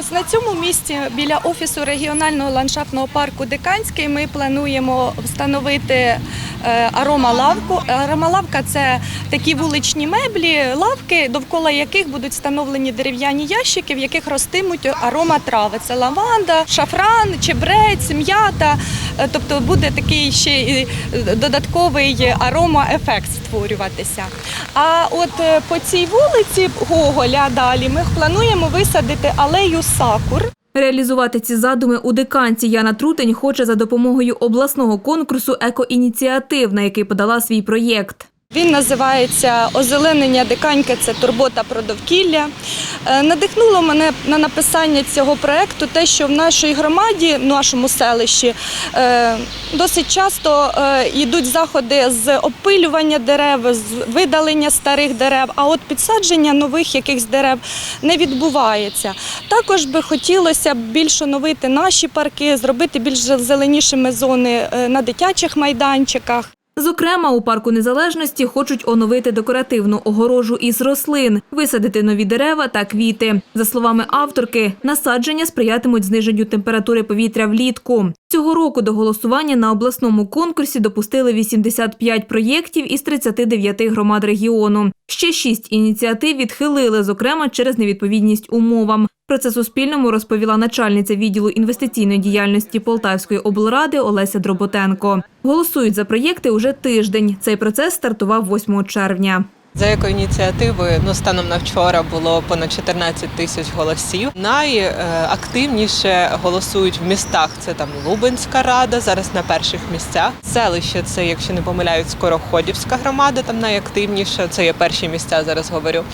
Ось на цьому місці біля офісу регіонального ландшафтного парку Диканський ми плануємо встановити е, аромалавку. Аромалавка це такі вуличні меблі, лавки, довкола яких будуть встановлені дерев'яні ящики, в яких ростимуть ароматрави. Це лаванда, шафран, чебрець, м'ята. Е, Тобто буде такий ще і е, додатковий аромаефект створюватися. А от по цій вулиці Гоголя далі ми плануємо висадити алею сакур. Реалізувати ці задуми у диканці Яна Трутень хоче за допомогою обласного конкурсу «Екоініціатив», на який подала свій проєкт. Він називається Озеленення диканьки це турбота про довкілля. Е, Надихнуло мене на написання цього проекту те, що в нашій громаді, в нашому селищі, е, досить часто е, йдуть заходи з опилювання дерев, з видалення старих дерев, а от підсадження нових якихось дерев не відбувається. Також би хотілося б більш оновити наші парки, зробити більш зеленішими зони на дитячих майданчиках. Зокрема, у парку незалежності хочуть оновити декоративну огорожу із рослин, висадити нові дерева та квіти. За словами авторки, насадження сприятимуть зниженню температури повітря влітку. Цього року до голосування на обласному конкурсі допустили 85 проєктів із 39 громад регіону. Ще шість ініціатив відхилили, зокрема через невідповідність умовам. Про це Суспільному розповіла начальниця відділу інвестиційної діяльності Полтавської облради Олеся Дроботенко. Голосують за проєкти уже тиждень. Цей процес стартував 8 червня. За екоініціативи ну станом на вчора було понад 14 тисяч голосів. Найактивніше голосують в містах. Це там Лубенська рада, зараз на перших місцях. Селище це, якщо не помиляють, Скороходівська громада. Там найактивніше. Це є перші місця. Зараз говорю.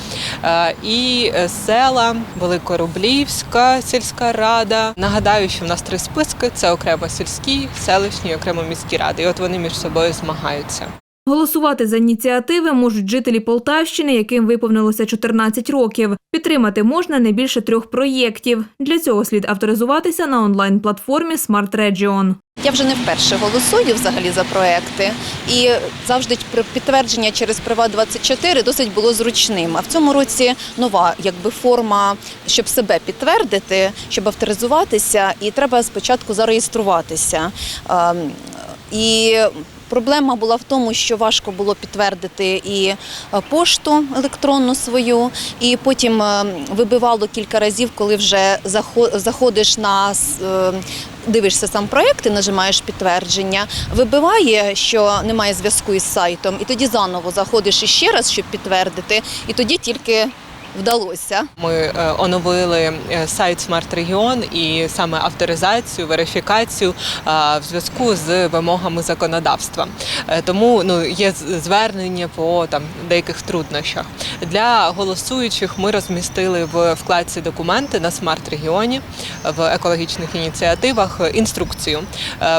Е, І е, села Великорублівська сільська рада. Нагадаю, що в нас три списки: це окремо сільські, селищні, окремо міські ради. І от вони між собою змагаються. Голосувати за ініціативи можуть жителі Полтавщини, яким виповнилося 14 років. Підтримати можна не більше трьох проєктів. Для цього слід авторизуватися на онлайн-платформі Smart Region. Я вже не вперше голосую взагалі за проекти, і завжди підтвердження через Приват 24 досить було зручним. А в цьому році нова якби форма, щоб себе підтвердити, щоб авторизуватися, і треба спочатку зареєструватися. Ем, І Проблема була в тому, що важко було підтвердити і е, пошту електронну свою, і потім е, вибивало кілька разів, коли вже заходиш на е, дивишся сам проект і нажимаєш підтвердження. Вибиває, що немає зв'язку із сайтом, і тоді заново заходиш іще раз, щоб підтвердити, і тоді тільки вдалося. Ми е, оновили е, сайт Smart Region і саме авторизацію, верифікацію е, в зв'язку з вимогами законодавства. Тому ну є звернення по там деяких труднощах. Для голосуючих ми розмістили в вкладці документи на Smart Регіоні в екологічних ініціативах інструкцію,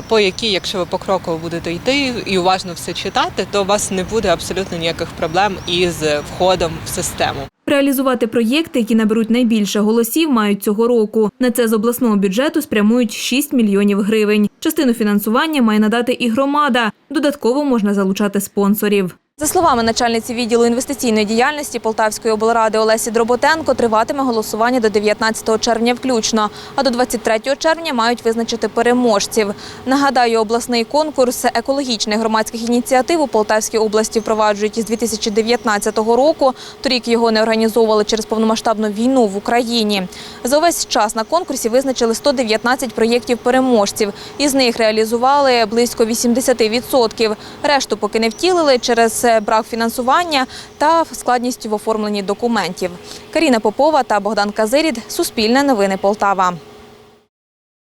по якій, якщо ви покроково будете йти і уважно все читати, то у вас не буде абсолютно ніяких проблем із входом в систему. Реалізувати проєкти, які наберуть найбільше голосів, мають цього року. На це з обласного бюджету спрямують 6 мільйонів гривень. Частину фінансування має надати і громада. Додатково можна залучати спонсорів. За словами начальниці відділу інвестиційної діяльності Полтавської облради Олесі Дроботенко, триватиме голосування до 19 червня включно, а до 23 червня мають визначити переможців. Нагадаю, обласний конкурс екологічних громадських ініціатив у Полтавській області впроваджують із 2019 року. Торік його не організовували через повномасштабну війну в Україні. За увесь час на конкурсі визначили 119 проєктів переможців. Із них реалізували близько 80%. Решту поки не втілили через брак фінансування та складність в оформленні документів. Каріна Попова та Богдан Казирід. Суспільне новини Полтава.